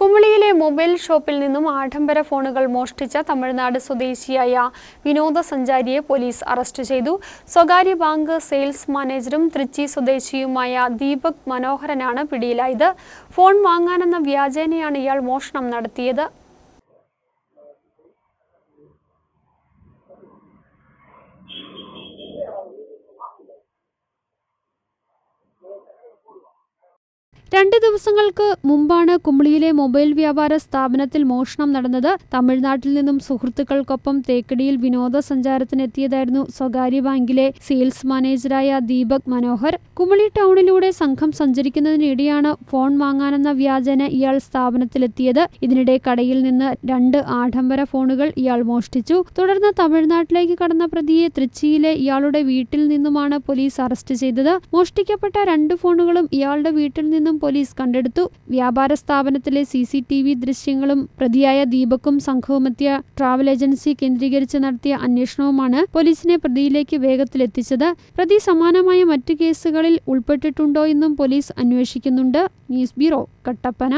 കുമളിയിലെ mobile ഷോപ്പിൽ നിന്നും ആഡംബര ഫോണുകൾ മോഷ്ടിച്ച തമിഴ്നാട് സ്വദേശിയായ വിനോദസഞ്ചാരിയെ പോലീസ് അറസ്റ്റ് ചെയ്തു. സ്വകാര്യ ബാങ്ക് സെയിൽസ് മാനേജറും തൃച്ചി സ്വദേശിയുമായ ദീപക് മനോഹരനാണ് പിടിയിലായത്. ഫോൺ വാങ്ങാനെന്ന വ്യാജേനയാണ് ഇയാൾ മോഷണം നടത്തിയത്. രണ്ട് ദിവസങ്ങൾക്ക് മുമ്പാണ് കുമളിയിലെ മൊബൈൽ വ്യാപാര സ്ഥാപനത്തിൽ മോഷണം നടന്നത്. തമിഴ്നാട്ടിൽ നിന്നും സുഹൃത്തുക്കൾക്കൊപ്പം തേക്കടിയിൽ വിനോദസഞ്ചാരത്തിനെത്തിയതായിരുന്നു സ്വകാര്യ ബാങ്കിലെ സെയിൽസ് മാനേജരായ ദീപക് മനോഹർ. കുമളി ടൗണിലൂടെ സംഘം സഞ്ചരിക്കുന്നതിനിടെയാണ് ഫോൺ വാങ്ങാനെന്ന വ്യാജന ഇയാൾ സ്ഥാപനത്തിലെത്തിയത്. ഇതിനിടെ കടയിൽ നിന്ന് രണ്ട് ആഡംബര ഫോണുകൾ ഇയാൾ മോഷ്ടിച്ചു. തുടർന്ന് തമിഴ്നാട്ടിലേക്ക് കടന്ന പ്രതിയെ തൃച്ചിയിലെ ഇയാളുടെ വീട്ടിൽ നിന്നുമാണ് പോലീസ് അറസ്റ്റ് ചെയ്തത്. മോഷ്ടിക്കപ്പെട്ട രണ്ട് ഫോണുകളും ഇയാളുടെ വീട്ടിൽ നിന്നും പോലീസ് കണ്ടെടുത്തു. വ്യാപാര സ്ഥാപനത്തിലെ സി സി ടി വി ദൃശ്യങ്ങളും പ്രതിയായ ദീപക്കും സംഘവുമെത്തിയ ട്രാവൽ ഏജൻസി കേന്ദ്രീകരിച്ച് നടത്തിയ അന്വേഷണവുമാണ് പോലീസിനെ പ്രതിയിലേക്ക് വേഗത്തിലെത്തിച്ചത്. പ്രതി സമാനമായ മറ്റു കേസുകളിൽ ഉൾപ്പെട്ടിട്ടുണ്ടോ എന്നും പോലീസ് അന്വേഷിക്കുന്നുണ്ട്. News bureau Kattappana.